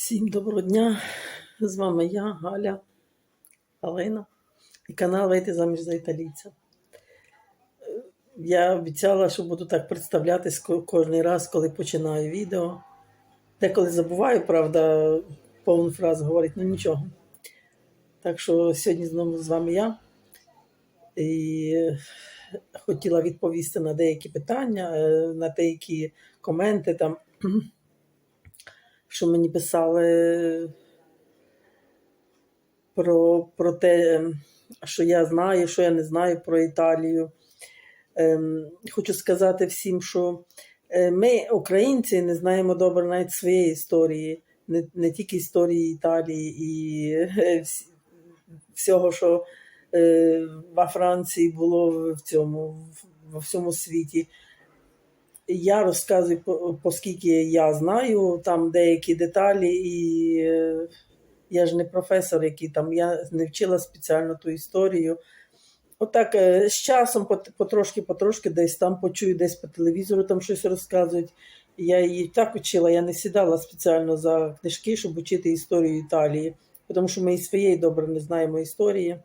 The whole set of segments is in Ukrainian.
Всім доброго дня! З вами я, Галя, Галина і канал Вийти заміж за італійця. Я обіцяла, що буду так представлятись кожен раз, коли починаю відео. Деколи забуваю, правда, повну фразу говорити, ну нічого. Так що сьогодні знову з вами я. І хотіла відповісти на деякі питання, е, на деякі коменти там що мені писали про, про те, що я знаю, що я не знаю про Італію. Ем, хочу сказати всім, що е, ми, українці, не знаємо добре навіть своєї історії, не, не тільки історії Італії і е, всього, що е, во Франції було в цьому, во всьому світі. Я розказую, оскільки я знаю там деякі деталі, і е, я ж не професор, який там, я не вчила спеціально ту історію. Отак е, з часом потрошки, потрошки десь там почую, десь по телевізору там щось розказують. Я її так вчила, я не сідала спеціально за книжки, щоб вчити історію Італії, тому що ми і своєї добре не знаємо історії.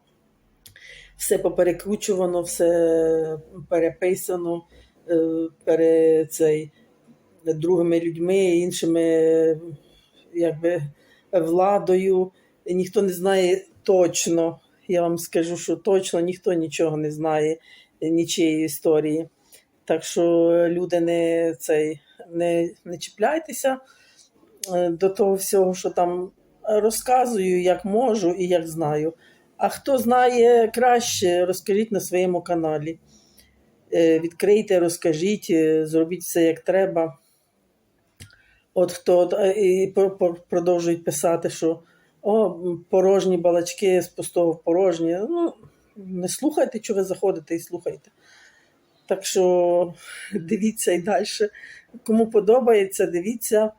Все поперекручувано, все переписано е, пере, цей, другими людьми, іншими якби, владою. Ніхто не знає точно. Я вам скажу, що точно ніхто нічого не знає, нічиєї історії. Так що люди не, цей, не, не чіпляйтеся е, до того всього, що там розказую, як можу і як знаю. А хто знає краще, розкажіть на своєму каналі. Е, Відкрийте, розкажіть, е, зробіть все як треба. От хто е, і про- про- продовжують писати, що о, порожні балачки з пустого в порожнє. Ну, не слухайте, що ви заходите і слухайте. Так що дивіться і далі. Кому подобається, дивіться.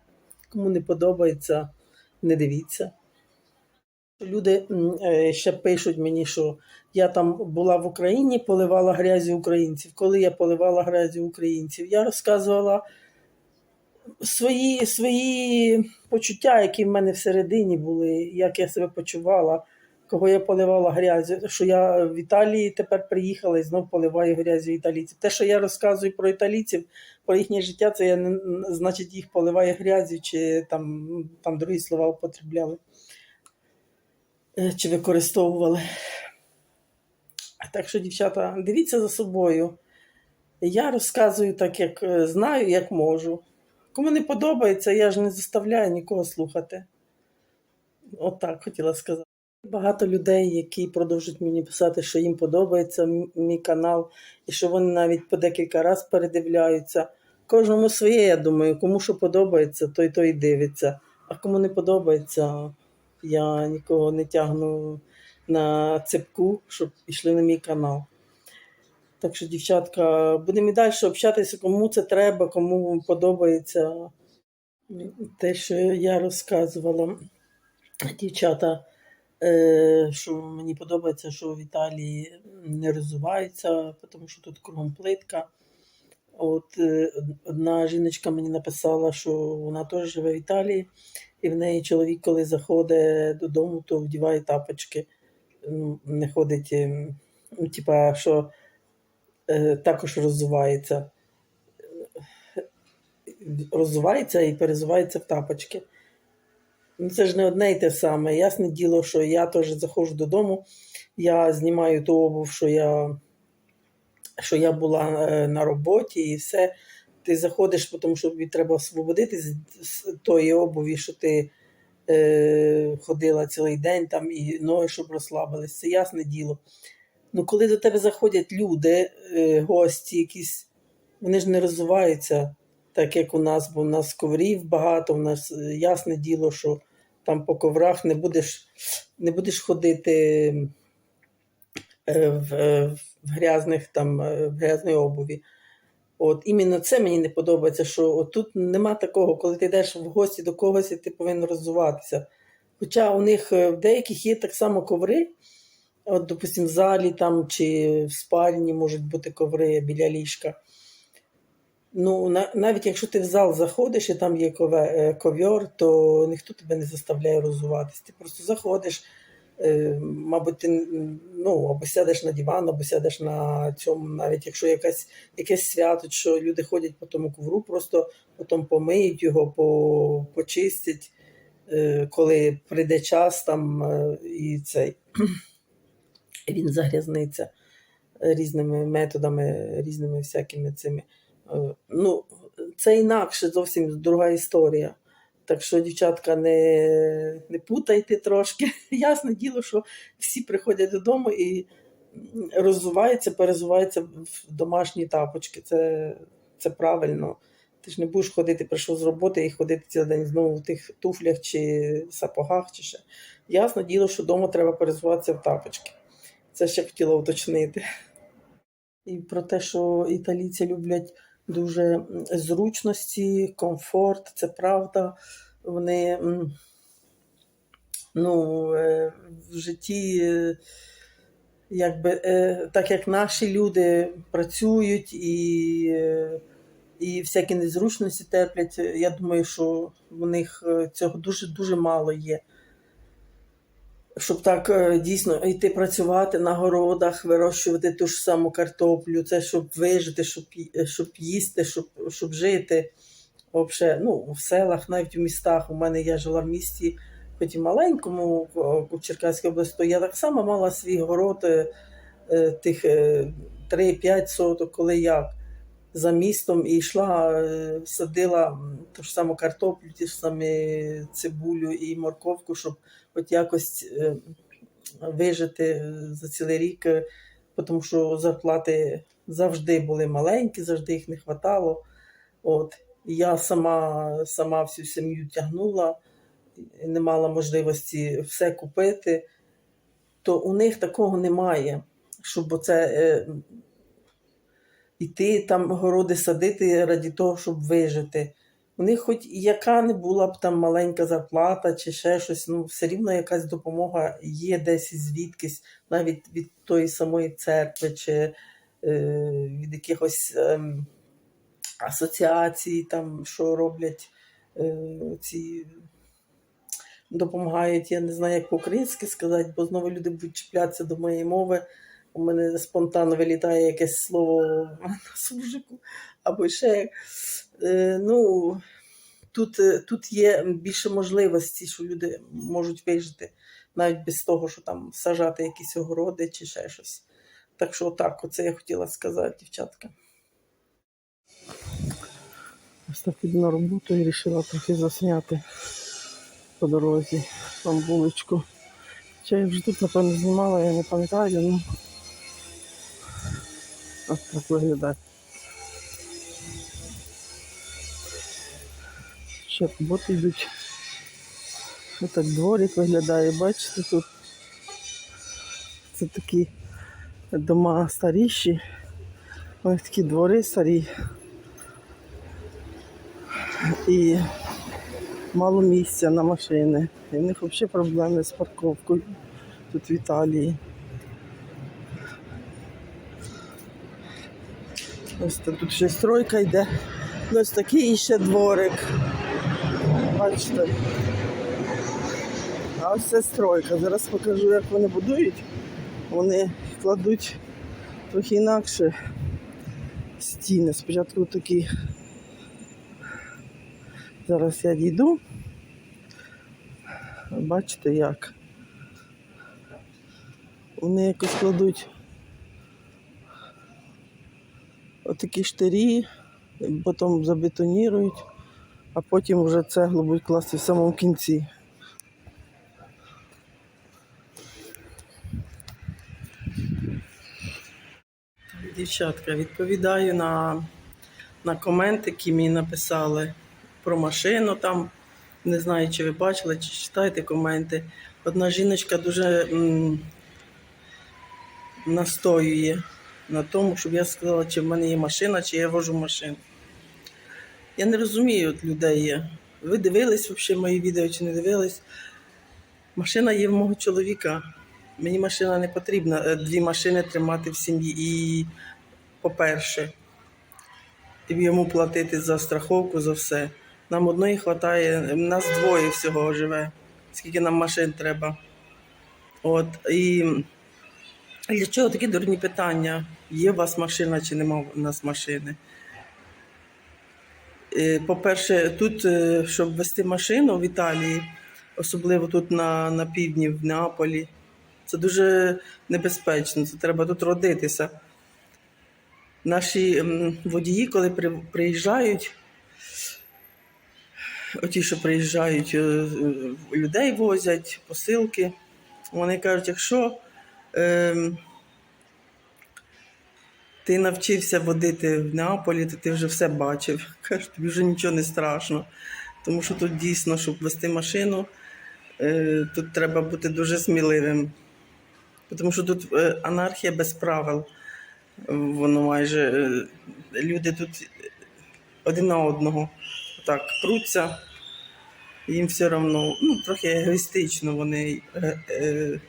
Кому не подобається, не дивіться. Люди е, ще пишуть мені, що я там була в Україні, поливала грязі українців. Коли я поливала грязі українців, я розказувала свої, свої почуття, які в мене всередині були, як я себе почувала, кого я поливала грязю, що я в Італії тепер приїхала і знов поливаю грязю італійців. Те, що я розказую про італійців, про їхнє життя, це я не значить їх поливаю грязю, чи там, там другі слова употребляли чи використовували. Так що, дівчата, дивіться за собою. Я розказую так, як е, знаю, як можу. Кому не подобається, я ж не заставляю нікого слухати. От так хотіла сказати. Багато людей, які продовжують мені писати, що їм подобається мій канал, і що вони навіть по декілька разів передивляються. Кожному своє, я думаю, кому що подобається, той той і дивиться. А кому не подобається, я нікого не тягну на цепку, щоб пішли на мій канал. Так що, дівчатка, будемо і далі общатися, кому це треба, кому подобається те, що я розказувала. Дівчата, е, що мені подобається, що в Італії не розвиваються, тому що тут кругом плитка. От е, одна жіночка мені написала, що вона теж живе в Італії, і в неї чоловік, коли заходить додому, то вдіває тапочки. Ну, не ходить, ем, ну, типа, що е, також розвивається. Розвивається і перезувається в тапочки. Ну, це ж не одне й те саме. Ясне діло, що я теж заходжу додому, я знімаю ту обув, що я, що я була е, на роботі, і все. Ти заходиш, тому що тобі треба освободитись з тої обуві, що ти е, ходила цілий день там і ноги, щоб розслабились. Це ясне діло. Ну, коли до тебе заходять люди, е, гості якісь, вони ж не розвиваються так, як у нас, бо у нас коврів багато, у нас е, ясне діло, що там по коврах не будеш, не будеш ходити в, е, в грязних там, е, в грязній обуві. От іменно це мені не подобається, що тут нема такого, коли ти йдеш в гості до когось, і ти повинен розвиватися. Хоча у них е, в деяких є так само коври, от, допустим, в залі там чи в спальні можуть бути коври біля ліжка. Ну, на, навіть якщо ти в зал заходиш і там є е, ковьор, то ніхто тебе не заставляє розуватись. Ти просто заходиш, е, мабуть, ти ну, або сядеш на диван, або сядеш на цьому, навіть якщо якась, якесь свято, що люди ходять по тому ковру, просто потім помиють його, по, почистять, е, коли прийде час там е, і цей він загрязниться різними методами, різними всякими цими. Е, Ну, це інакше зовсім друга історія. Так що, дівчатка, не, не путайте трошки. Ясне діло, що всі приходять додому і роззуваються, перезуваються в домашні тапочки. Це, це правильно. Ти ж не будеш ходити, прийшов з роботи і ходити цілий день знову в тих туфлях чи сапогах, чи ще. Ясне діло, що вдома треба перезуватися в тапочки. Це ще хотіла уточнити. І про те, що італійці люблять дуже зручності, комфорт, це правда. Вони ну, е, в житті, е, якби, е, так як наші люди працюють і, і всякі незручності терплять, я думаю, що в них цього дуже дуже мало є. Щоб так е, дійсно йти працювати на городах, вирощувати ту ж саму картоплю, це щоб вижити, щоб, щоб їсти, щоб, щоб жити. Вообще, ну, в селах, навіть в містах. У мене я жила в місті, хоч і маленькому, в Черкаській області, я так само мала свій город е, е, тих е, 3-5 соток, коли як за містом і йшла, е, садила ту ж саму картоплю, ті ж самі цибулю і морковку, щоб хоч якось е, вижити за цілий рік, е, тому що зарплати завжди були маленькі, завжди їх не вистачало. От. Я сама, сама всю сім'ю тягнула, не мала можливості все купити, то у них такого немає, щоб оце е, іти там городи садити раді того, щоб вижити. У них хоч яка не була б там маленька зарплата чи ще щось, ну все рівно якась допомога є десь звідкись, навіть від тої самої церкви, чи е, від якихось ем, асоціацій, там, що роблять е, ці. Допомагають, я не знаю, як по-українськи сказати, бо знову люди будуть чіплятися до моєї мови. У мене спонтанно вилітає якесь слово на суржику, або ще. Е, ну, тут, е, тут є більше можливості, що люди можуть вижити, навіть без того, що там сажати якісь огороди чи ще щось. Так що так, оце я хотіла сказати, дівчатка. Ось так іду на роботу і вирішила трохи засняти по дорозі там вуличку. Чи я вже тут, напевно, знімала, я не пам'ятаю, ну ось так виглядає. Ще роботи йдуть. Ось так дворик виглядає, бачите, тут це такі дома старіші. Ось такі двори старі. І мало місця на машини. І в них взагалі проблеми з парковкою тут в Італії. Ось тут ще стройка йде. Ось такий ще дворик. Бачите. А ось це стройка. Зараз покажу, як вони будують. Вони кладуть трохи інакше стіни. Спочатку такі. Зараз я дійду. Бачите як. Вони якось кладуть отакі штирі, потім забетонірують, а потім вже цеглу будуть класти в самому кінці. Дівчатка, відповідаю на, на коменти, які мені написали про машину там. Не знаю, чи ви бачили, чи читаєте коменти. Одна жіночка дуже м, настоює на тому, щоб я сказала, чи в мене є машина, чи я вожу машину. Я не розумію от людей. є. Ви дивились взагалі мої відео чи не дивились? Машина є в мого чоловіка. Мені машина не потрібна. е, Дві машини тримати в сім'ї. І, по-перше, йому платити за страховку, за все. Нам одної вистачає, нас двоє всього живе, скільки нам машин треба. От, і для чого такі дурні питання? Є у вас машина чи нема у нас машини? Е, По-перше, тут, е, щоб вести машину в Італії, особливо тут на, на півдні, в Неаполі, це дуже небезпечно. Це треба тут родитися. Наші водії, коли приїжджають, оті, що приїжджають, е, людей возять, посилки, вони кажуть, якщо ем, ти навчився водити в Неаполі, то ти вже все бачив. Кажуть, тобі вже нічого не страшно. Тому що тут дійсно, щоб вести машину, е, тут треба бути дуже сміливим. Тому що тут е, анархія без правил. Воно майже е, люди тут один на одного так пруться, їм все одно, ну, трохи егоїстично вони е, е,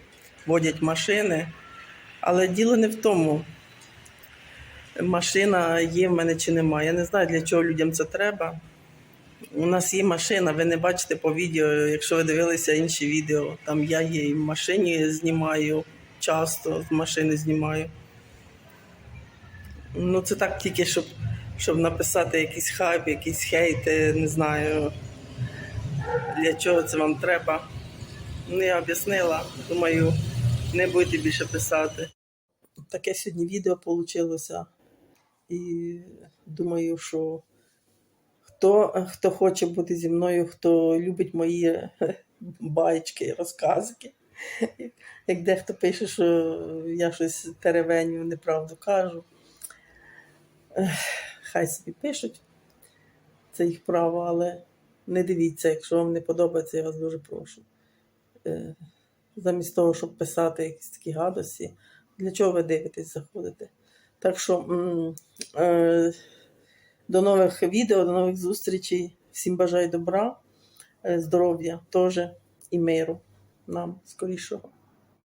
водять машини. Але діло не в тому, машина є в мене чи немає. Я не знаю, для чого людям це треба. У нас є машина, ви не бачите по відео, якщо ви дивилися інші відео, там я і в машині знімаю, часто з машини знімаю. Ну, це так тільки, щоб, щоб написати якийсь хайп, якийсь хейт, е, не знаю, для чого це вам треба. Ну, я об'яснила, думаю, не будете більше писати. Таке сьогодні відео вийшло. І думаю, що хто, хто хоче бути зі мною, хто любить мої е, байчки, розказки. Як дехто пише, що я щось теревеню, неправду кажу. Хай собі пишуть, це їх право, але не дивіться, якщо вам не подобається, я вас дуже прошу. Замість того, щоб писати якісь такі гадості, для чого ви дивитесь, заходите? Так що е, до нових відео, до нових зустрічей. Всім бажаю добра, е, здоров'я теж і миру нам скорішого.